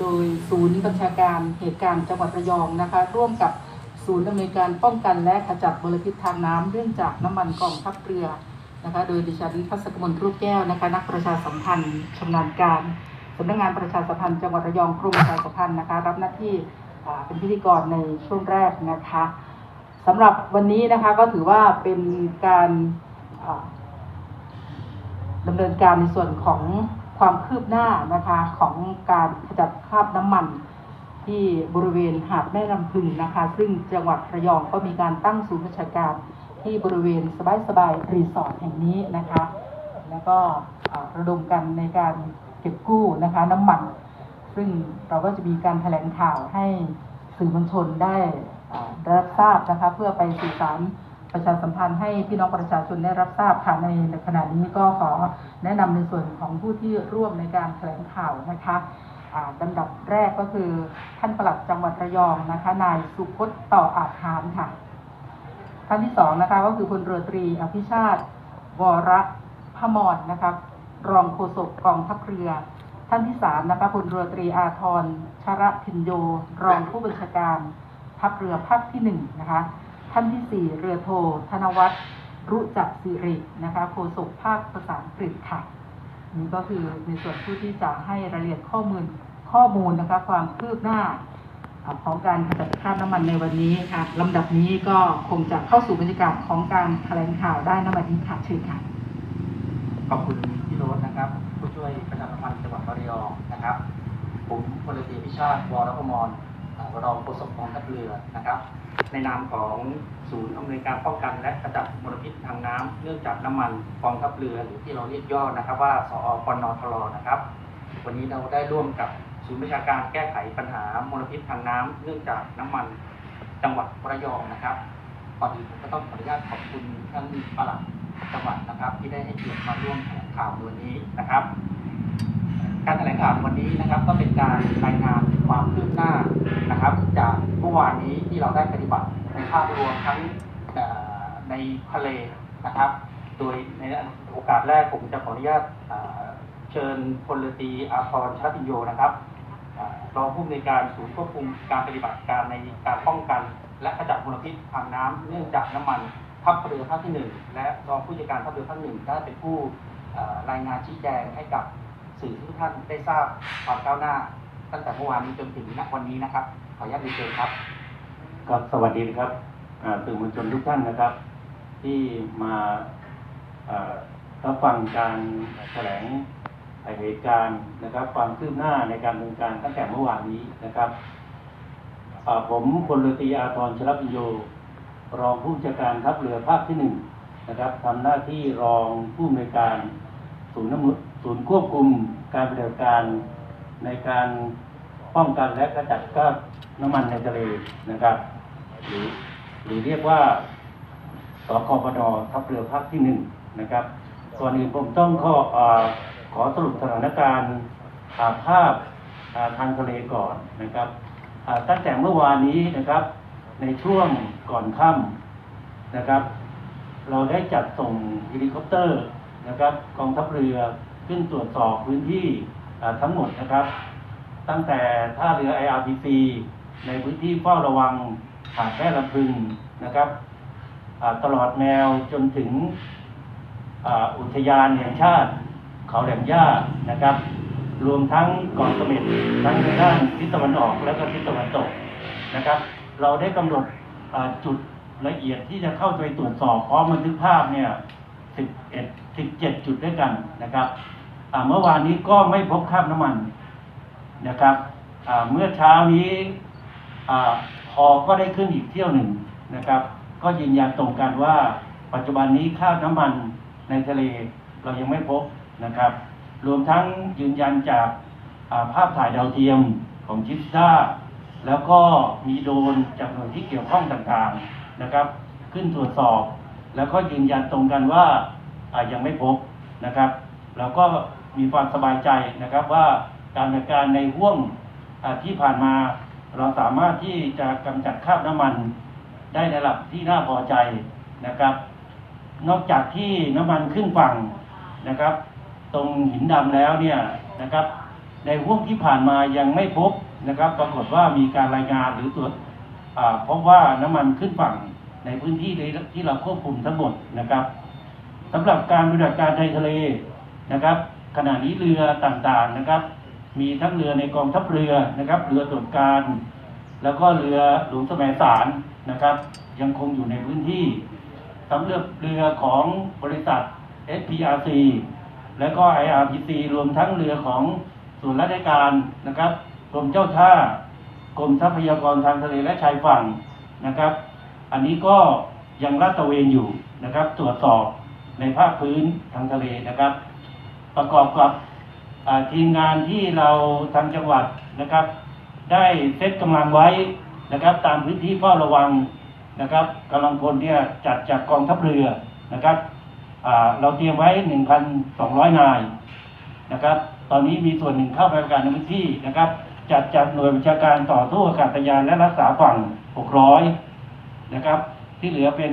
โดยศูนย์บัญชาการเหตุการณ์จังหวัดระยองนะคะ ร่วมกับศูนย์ดำเนินการป้องกันและขจัดมลพิษทางน้ำเนื่องจากน้ำมันกองทัพเรือนะคะ โดยดิฉันพัสกมลรูปแก้วนะคะ นักประชาสัมพันธ์ชำนาญการสำนักงานประชาสัมพันธ์จังหวัดระยองกรมประชาสัมพันธ์นะคะ รับหน้าที่เป็นพิธีกรในช่วงแรกนะคะสำหรับวันนี้นะคะก็ถือว่าเป็นการอ่าดำเนินการในส่วนของ ความคืบหน้านะคะของการขจัดคราบน้ำมัน ที่บริเวณหาดแม่ลำพึงนะคะ ซึ่งจังหวัดระยองก็มีการตั้งศูนย์ราชการที่บริเวณสบายสบายรีสอร์ทแห่งนี้นะคะ แล้วก็ระดมกันในการเก็บกู้นะคะน้ำมัน ซึ่งเราก็จะมีการแถลงข่าวให้สื่อมวลชนได้อ่าได้รับทราบนะคะเพื่อไปสื่อสาร ประชาสัมพันธ์ให้พี่น้องประชาชนได้รับทราบค่ะในขณะนี้ก็ขอแนะนำในส่วนของผู้ที่ร่วมในการแถลงข่าวนะคะอ่าลำดับแรกก็คือท่านปลัดจังหวัดระยองนะคะนายสุพจน์ต่ออาจารค่ะ ท่านที่สองนะคะก็คือพลเรือตรีอภิชาติ วรพมรนะคะรองโฆษกกองทัพเรือ ท่านที่สามนะคะพลเรือตรีอาทรชระพินโย รองผู้บัญชาการทัพเรือภาคที่หนึ่งนะคะ ท่านที่สี่เรือโท ธนวัฒน์รุจักรสิรินะคะโฆษกภาคภาษาอังกฤษค่ะนี่ก็คือในส่วนผู้ที่จะให้รายละเอียดข้อมูลข้อมูลนะคะความคืบหน้าของการขจัดคราบน้ำมันในวันนี้ค่ะลำดับนี้ก็คงจะเข้าสู่บรรยากาศของการแถลงข่าวได้นะวันนี้ค่ะเชิญค่ะขอบคุณพี่โรสนะครับ ผู้ช่วยประชาสัมพันธ์จังหวัดระยองนะครับ ผมพลเรือตรีพิชาติวรพมร รองโฆษกกองทัพเรือนะครับ ในนามของศูนย์อำนวยการป้องกันและขจัดมลพิษทางน้ำเนื่องจากน้ำมันกองทัพเรือหรือที่เราเรียกย่อนะครับ ว่าสอปนทรนะครับ วันนี้เราได้ร่วมกับศูนย์ประชาการแก้ไขปัญหามลพิษทางน้ำเนื่องจากน้ำมันจังหวัดระยองนะครับก่อนอื่นผมก็ต้องขออนุญาตขอบคุณท่านปลัดจังหวัดนะครับ ที่ได้ให้เกียรติมาร่วมแถลงข่าววันนี้นะครับ การแถลงข่าววันนี้นะครับ ก็เป็นการรายงานความคืบหน้านะครับ จากเมื่อวานนี้ที่เราได้ปฏิบัติในภาพรวมทั้งในทะเลนะครับ โดยในโอกาสแรกผมจะขออนุญาตเชิญพลตรีอาภรชาติโยนะครับรองผู้อำนวยการศูนย์ควบคุมการปฏิบัติการในการป้องกัน และขจัดมลพิษทางน้ำเนื่องจากน้ำมันทัพเรือภาคที่หนึ่งและรองผู้จัดการทัพเรือภาคหนึ่งได้เป็นผู้รายงานชี้แจงให้กับสื่อทุกท่านได้ทราบความก้าวหน้า ตั้งแต่เมื่อวานนี้จนถึงณวันนี้นะครับ ออนุญาตเรีเชิญครับ ครับสวัสดีครับอ่าสื่อมวลชนทุกท่านนะครับ ที่มารับฟังการแถลงเหตุการณ์นะครับ ความคืบหน้าในการดำเนินการตั้งแต่เมื่อวานนี้นะครับผมพลเรือตีอาทรชลปิโย รองผู้จัดการทัพเรือภาคที่หนึ่งนะครับทำหน้าที่รองผู้อำนวยการศูนย์น้ำมุศูนย์ควบคุมการปฏิบัติการในการ ป้องกันและกระจัดคราน้ำมันในทะเลนะครับ หรือหรือเรียกว่าสคปดทัพเรือภาคที่หนึ่งนะครับก่อนอื่นผมต้องขออขอสรุปสถานการณ์าภาพาทางทะเลก่อนนะครับตั้งแต่เมื่อวานนี้นะครับ ในช่วงก่อนค่ำนะครับ เราได้จัดส่งเฮลิคอปเตอร์นะครับกองทัพเรือขึ้นตรวจสอบพื้นที่ทั้งหมดนะครับ ตั้งแต่ท่าเรือ IRPC ในพื้นที่เฝ้าระวังหาดแม่ลำพึงนะครับตลอดแนวจนถึงอ,อุทยานแห่งชาติ เขาแหลมย่านะครับ รวมทั้งเกาะเสม็ดทั้งในด้านทิศตะวันออกและก็ทิศตะวันตกนะครับ เราได้กำหนดจุดละเอียดที่จะเข้าไปตรวจสอบพร้อมบันทึกภาพเนี่ย11 17 จุดด้วยกันนะครับเมื่อวานนี้ก็ไม่พบคราบน้ำมัน นะครับเมื่อเช้านี้พอก็ได้ขึ้นอีกเที่ยวหนึ่งนะครับ ก็ยืนยันตรงกันว่าปัจจุบันนี้คราน้ำมันในทะเลเรายังไม่พบนะครับ รวมทั้งยืนยันจากาภาพถ่ายดาวเทียมของจิปซ่าแล้วก็มีโดนจากหน่วยที่เกี่ยวข้องต่างๆนะครับ ขึ้นตรวจสอบ แล้วก็ยืนยันตรงกันว่าอ่ายังไม่พบนะครับ เราก็มีความสบายใจนะครับว่า การดำเนินการในห่วงที่ผ่านมา เราสามารถที่จะกำจัดคราบน้ำมันได้ในระดับที่น่าพอใจนะครับ นอกจากที่น้ำมันขึ้นฝั่งนะครับ ตรงหินดำแล้วเนี่ยนะครับ ในห่วงที่ผ่านมายังไม่พบนะครับ ปรากฏว่ามีการรายงานหรือตรวจอ่าพบว่าน้ำมันขึ้นฝั่งในพื้นที่ที่เราควบคุมทั้งหมดนะครับสำหรับการปฏิบัติการในทะเลนะครับ ขณะนี้เรือต่างๆนะครับ มีทั้งเรือในกองทัพเรือนะครับ เรือตรวจการ แล้วก็เรือหลวงสมัยสารนะครับ ยังคงอยู่ในพื้นที่สำหรับเรือของบริษัท SPRC และก็ IRPC รวมทั้งเรือของส่วนราชการนะครับกรมเจ้าท่ากรมทรัพยากรทางทะเลและชายฝั่งนะครับ อันนี้ก็ยังลาดตระเวนอยู่นะครับ ตรวจสอบในภาคพื้นทางทะเลนะครับ ประกอบกับ ทีมงานที่เราทางจังหวัดนะครับ ได้เซตกำลังไว้นะครับ ตามพื้นที่เฝ้าระวังนะครับกำลังพลเนี่ยจัดจากกองทัพเรือนะครับเราเตรียมไว้ 1,200 นายนะครับ ตอนนี้มีส่วนหนึ่งเข้าไปประการในพื้นที่นะครับ จัดจากหน่วยบัญชาการต่อสู้อากาศยานและรักษาฝั่ง 600 นะครับ ที่เหลือเป็น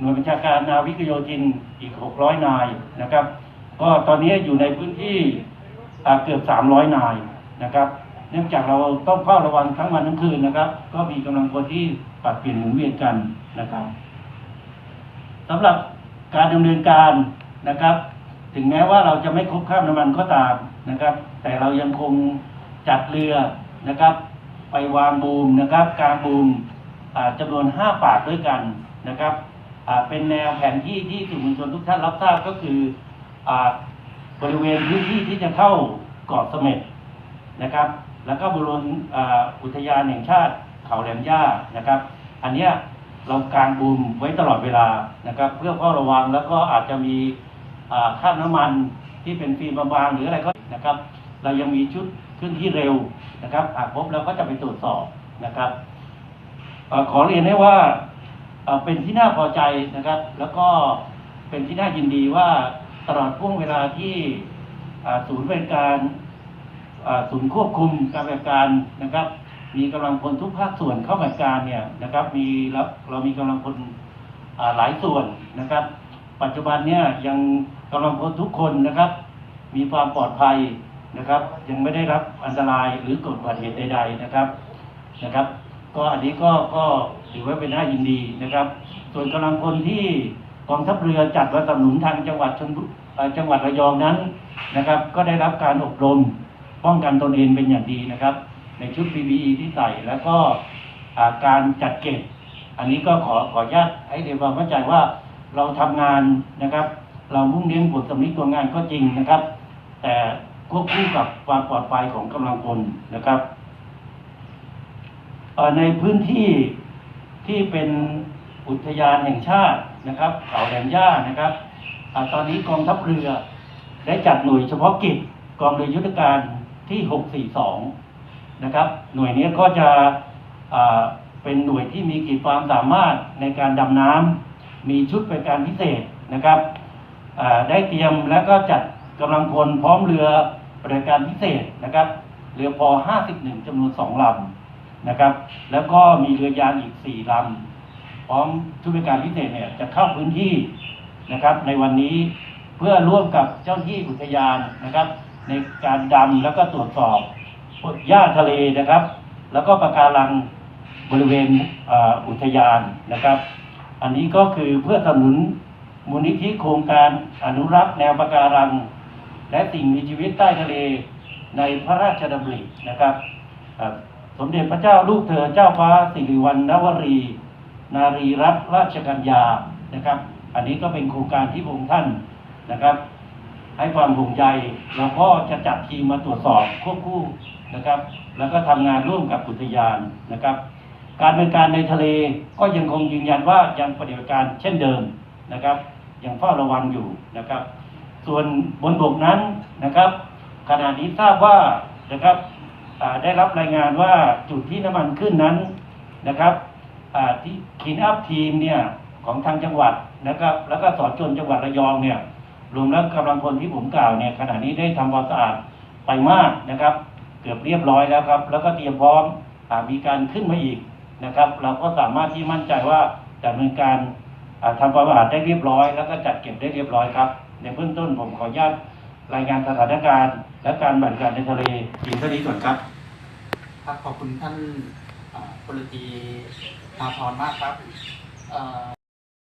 หน่วยบัญชาการนาวิกโยธินอีก 600 นายนะครับ ก็ตอนนี้อยู่ในพื้นที่ เกือบ300นายนะครับ เนื่องจากเราต้องเฝ้าระวังทั้งวันทั้งคืนนะครับ ก็มีกำลังคนที่ปรับเปลี่ยนหมุนเวียนกันนะครับสำหรับการดำเนินการนะครับ ถึงแม้ว่าเราจะไม่ครบข้ามน้ำมันก็ตามนะครับ แต่เรายังคงจัดเรือนะครับ ไปวางบูมนะครับ กางบูมอ่าจำนวนห้าปากด้วยกันนะครับเป็นแนวแผนที่ที่สื่อมวลชนทุกท่านรับทราบก็คืออ บริเวณพื้นที่ที่จะเข้าเกาะเสม็ดนะครับ แล้วก็บริเวณอุทยานแห่งชาติเขาแหลมย่านะครับ อันเนี้ยเรากางบูมไว้ตลอดเวลานะครับ เพื่อเฝ้าระวังแล้วก็อาจจะมีอ่าน้ำมันที่เป็นฟิล์มบางๆหรืออะไรก็นะครับ เรายังมีชุดเคลื่อนที่เร็วนะครับหากพบเราก็จะไปตรวจสอบนะครับอขอเรียนให้ว่าเป็นที่น่าพอใจนะครับ แล้วก็เป็นที่น่ายินดีว่า ตลอดช่วงเวลาที่ศูนย์บริการศูนย์ควบคุมการบริการนะครับ มีกำลังพลทุกภาคส่วนเข้าบริการเนี่ยนะครับ มีเราเรามีกำลังพลหลายส่วนนะครับ ปัจจุบันเนี่ยยังกำลังพลทุกคนนะครับ มีความปลอดภัยนะครับ ยังไม่ได้รับอันตรายหรือเกิดอุบัติเหตุใด ๆนะครับนะครับ ก็อันนี้ก็ก็ถือว่าเป็นน่ายินดีนะครับ ส่วนกำลังพลที่ กองทัพเรือจัดมาสนับสนุนทางจังหวัดชนจังหวัดระยองนั้นนะครับ ก็ได้รับการอบรมป้องกันตนเองเป็นอย่างดีนะครับ ในชุด PPE ที่ใส่แล้วก็การจัดเก็บ อันนี้ก็ขอขออนุญาตให้เรียนความเข้าใจว่าเราทำงานนะครับ เรามุ่งเน้นผลสำลิดตัวงานก็จริงนะครับ แต่ควบคู่กับความปลอดภัยของกำลังพลนะครับในพื้นที่ที่เป็นอุทยานแห่งชาติ นะครับเขาแหลมย่านะครับอตอนนี้กองทัพเรือได้จัดหน่วยเฉพาะกิจกองเรือยุทธการที่ 642 นะครับ หน่วยนี้ก็จะเป็นหน่วยที่มีขีดความสามารถในการดำน้ำมีชุดบริการพิเศษนะครับได้เตรียมและก็จัดกำลังพลพร้อมเรือบริการพิเศษนะครับ เรือพอ51จำนวน 2ลำนะครับ แล้วก็มีเรือยางอีก 4ลำ พร้อมชุดบริการพิเศษเนี่ยจะเข้าพื้นที่นะครับ ในวันนี้เพื่อร่วมกับเจ้าที่อุทยานนะครับ ในการดำแล้วก็ตรวจสอบหญ้าทะเลนะครับ แล้วก็ปะการังบริเวณอุทยานนะครับ อันนี้ก็คือเพื่อสนับสนุนมูลนิธิโครงการอนุรักษ์แนวปะการัง และสิ่งมีชีวิตใต้ทะเลในพระราชดำรินะครับ สมเด็จพระเจ้าลูกเธอเจ้าฟ้าสิริวัณณวรี นารีรัตนราชกัญญานะครับ อันนี้ก็เป็นโครงการที่พระองค์ท่านนะครับ ให้ความห่วงใยเราก็จะจัดทีมมาตรวจสอบควบคู่นะครับ แล้วก็ทำงานร่วมกับอุทยานนะครับ การดำเนินการในทะเลก็ยังคงยืนยันว่ายังปฏิบัติการเช่นเดิมนะครับยังเฝ้าระวังอยู่นะครับ ส่วนบนบกนั้นนะครับ ขณะนี้ทราบว่านะครับได้รับรายงานว่าจุดที่น้ำมันขึ้นนั้นนะครับ ที่คีนอัพทีมเนี่ยของทางจังหวัดนะครับแล้วก็สอนชนจังหวัดระยองเนี่ยรวมแล้วกำลังคนที่ผมกล่าวเนี่ยขณะนี้ได้ทำความสะอาดไปมากนะครับ เกือบเรียบร้อยแล้วครับ แล้วก็เตรียมพร้อมมีการขึ้นมาอีกนะครับ เราก็สามารถที่มั่นใจว่าดำเนินการทำความสะอาดได้เรียบร้อย แล้วก็จัดเก็บได้เรียบร้อยครับ ในเบื้องต้นผมขออนุญาตรายงานสถานการณ์ และการบันการในทะเลที่เท่านี้ก่อนครับครับขอบคุณท่านพลตรี อาพรมากครับ